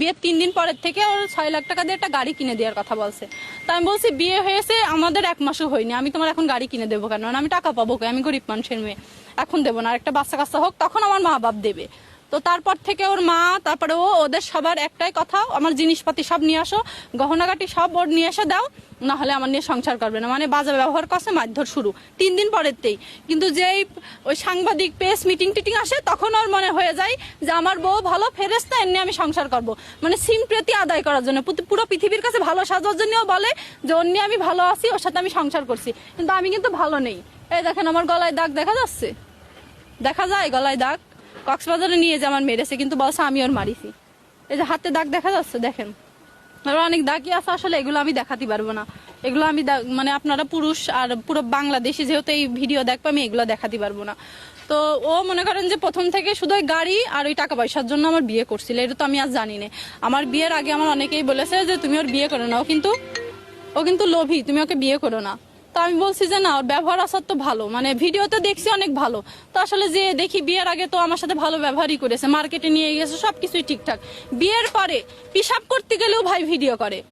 বিয়ের তিন দিন পরের থেকে ওর ছয় লাখ টাকা দিয়ে একটা গাড়ি কিনে দেওয়ার কথা বলছে। তা আমি বলছি, বিয়ে হয়েছে, আমাদের এক মাসও হয়নি। আমি তোমার এখন গাড়ি কিনে দেবো কেন? আমি টাকা পাবো আমি গরিব মানুষের মেয়ে। এখন দেবো না। আর একটা বাচ্চা কাচ্চা হোক, তখন আমার মা বাপ দেবে। তো তারপর থেকে ওর মা, তারপরে ও, ওদের সবার একটাই কথা, আমার জিনিসপাতি সব নিয়ে আসো, গহনাগাটি সব ওর নিয়ে এসে দাও না হলে আমার নিয়ে সংসার করবে না। মানে বাজে ব্যবহার করছে মারধর শুরু, তিন দিন পরেরতেই কিন্তু যেই ওই সাংবাদিক পেস মিটিং টিটিং আসে, তখন ওর মনে হয়ে যায় যে আমার বউ ভালো ফেরেস্তা এমনি আমি সংসার করব। মানে সিম্প্রতি আদায় করার জন্য পুরো পৃথিবীর কাছে ভালো সাজার জন্যও বলে যে ওর নিয়ে আমি ভালো আছি, ওর সাথে আমি সংসার করছি। কিন্তু আমি কিন্তু ভালো নেই। এই দেখেন আমার গলায় দাগ দেখা যাচ্ছে? দেখা যায় গলায় দাগ? কক্সবাজারে নিয়ে যে আমার মেরেছে কিন্তু বলছে আমি ওর মারিছি এই যে হাতে দাগ দেখা যাচ্ছে, দেখেন। আরও অনেক দাগই আছে আসলে, এগুলো আমি দেখাতে পারব না। এগুলো আমি মানে আপনারা পুরুষ আর পুরো বাংলাদেশে যেহেতু এই ভিডিও দেখব, আমি এগুলো দেখাতে পারব না। তো ও মনে করেন যে প্রথম থেকে শুধু গাড়ি আর ওই টাকা পয়সার জন্য আমার বিয়ে করছিল, এটা তো আমি আর জানি না। আমার বিয়ের আগে আমার অনেকেই বলেছে যে, তুমি ওর বিয়ে করো না। ও কিন্তু ও কিন্তু লোভী, তুমি ওকে বিয়ে করো না। তো আমি বলছি যে না, ওর ব্যবহার আসার তো ভালো। মানে ভিডিওতে দেখছি অনেক ভালো। তো আসলে যে দেখি বিয়ের আগে তো আমার সাথে ভালো ব্যবহারই করেছে। মার্কেটে নিয়ে গেছে, সবকিছুই ঠিকঠাক। বিয়ের পরে পিসাব করতে গেলেও ভাই ভিডিও করে।